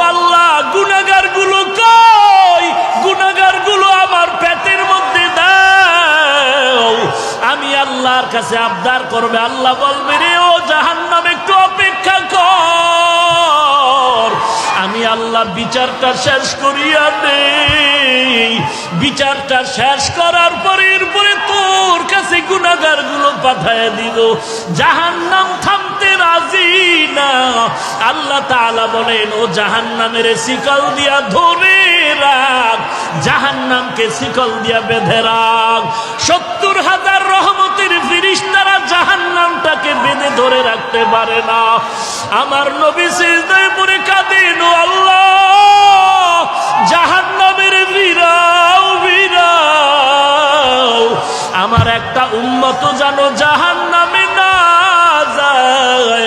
আল্লাহ গুনাগারগুলো কই? গুনাগারগুলো আমার পেটের মধ্যে দাও। আমি আল্লাহর কাছে আবদার করবে। আল্লাহ বলবে, রে ও জাহান্ন আল্লাহ বিচারটা শেষ করিয়া নেই বিচারটা শেষ করার পরে এরপরে তোর কাছে গুণাগারগুলো পাঠায় জাহান নাম থামতে রাজি না। আল্লাহ তালা বলেন, ও জাহান নামের শিকল দিয়া ধরে রাখ জাহান্নামকে শিকল দিয়া বেঁধে রাখ। সত্তর হাজার রহমতের ফিরিস্তারা জাহান্নামটাকে বেঁধে ধরে রাখতে পারে না। আমার নবী সিজদায় পড়ে কাঁদেন আল্লাহ, জাহান্নামের বীরাও বীরাও আমার একটা উন্মত জানো জাহান্নামে না যায়।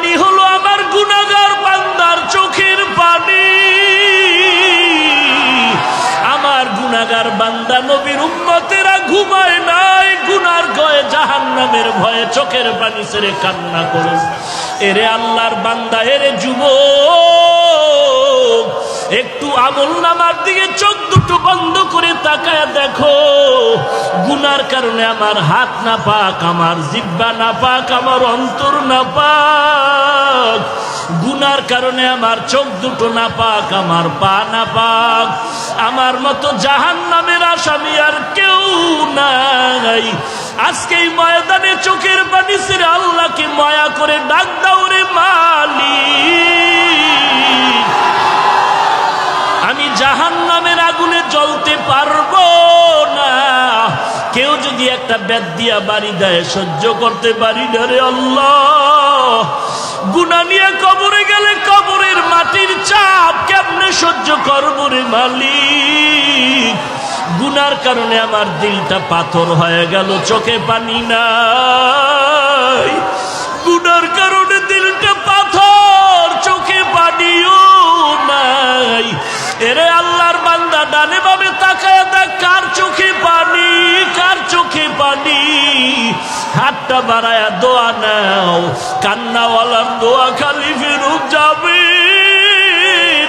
পানি হলো আমার গুনাগার বান্দার চোখের পানি। আমার গুনাগার বান্দা নবীর উম্মতেরা ঘুমায় নাই, গুনার গয়ে জাহান নামের ভয়ে চোখের পানি ছেড়ে কান্না করে। এরে আল্লাহর বান্দা, এরে যুব একটু আমল নামার দিকে চোখ দুটো বন্ধ করে তাকায় দেখো। গুনার কারণে আমার হাত না পাক, আমার জিব্বা না পাক, আমার অন্তর না পাক। গুনার কারণে আমার চোখ দুটো না পাক, আমার পা না পাক। আমার মতো জাহান নামের আসামি আর কেউ নাই। আজকে ময়দানে চোখের কেউ যদি একটা বেদ দিয়া বাড়ি দেয়, সহ্য করতে পারি না রে আল্লাহ। গুনা নিয়ে কবরে গেলে কবরের মাটির চাপ কেমনে সহ্য করব রে মালিক? গুনার কারণে আমার দিলটা পাথর হয়ে গেল, চোখে পানি নাই। পানি হাতটা বাড়ায় দোয়া নাও, কান্নাওয়ালার দোয়া খালি ফেরত যাবে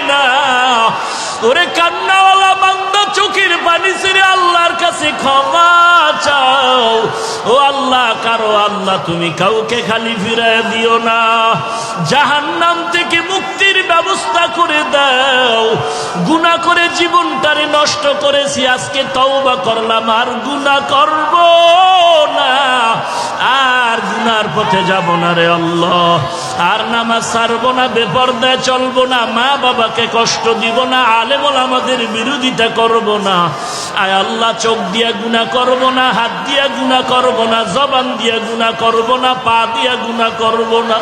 না। ওরে কান্নাওয়ালা চোখের পানি আল্লাহর কাছে ক্ষমা চাও। ও আল্লাহ, কারও আল্লাহ তুমি কাউকে খালি ফিরায় দিও না। জাহান্নাম থেকে মুক্তির ব্যবস্থা করে দাও। গুণা করে জীবনটারে নষ্ট করেছি, আজকে তওবা করলাম, আর গুণা করব গুনার পথে যাব না রে আল্লাহ। আর নামাজ ছাড়বো না, বেপর্দায় চলবো না, মা বাবাকে কষ্ট দিব না, আলেমল আমাদের বিরোধিতা করব না। আয় আল্লাহ, চোখ দিয়া গুণা করব না, হাত দিয়া গুণা করব না, জবান দিয়া গুণা করব না, পা দিয়া গুণা করব না।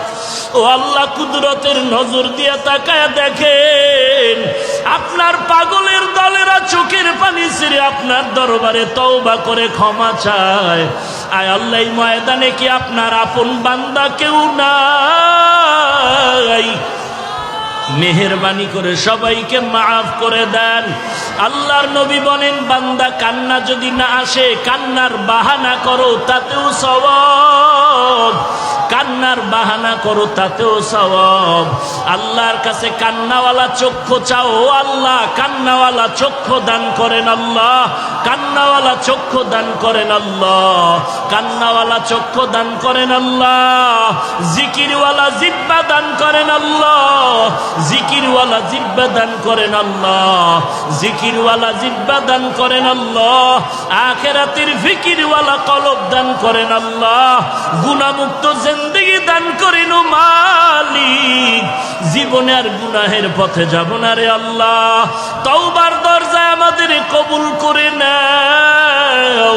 ও আল্লাহ, কুদরতের নজর দিয়া তাকায় দেখেন আপনার পাগলের দলেরা চোখের পানি ছেড়ে আপনার দরবারে তওবা করে ক্ষমা চায়। আয় আল্লাহ ময়দানে কি আপনার আপন বান্দা কেউ নাই? মেহরবানি করে সবাইকে মাফ করে দেন। আল্লাহর নবী বলেন, বান্দা কান্না যদি না আসে, কান্নার বাহানা করো, তাতেও সওয়াব। কান্নার বাহানা করো, তাতেও সওয়াব। আল্লাহর কাছে কান্নাওয়ালা চক্ষু চাও আল্লাহ, কান্নাওয়ালা চক্ষু দান করেন আল্লাহ, কান্নাওয়ালা চক্ষু দান করেন আল্লাহ, কান্নাওয়ালা চক্ষু দান করেন আল্লাহ, জিকিরওয়ালা জিব্বা দান করেন আল্লাহ, জিকিরওয়ালা জিব্বা দান করেন আল্লাহ, জিকিরওয়ালা জিব্বা দান করেন আল্লাহ, আখেরাতের ফিকিরওয়ালা কলব দান করেন আল্লাহ গুণামুক্ত জেন জিন্দিগি দান করিনু মালি জীবনে আর গুনাহের পথে যাব না রে আল্লাহ। তওবার দরজায় আমাদের কবুল করে নাও।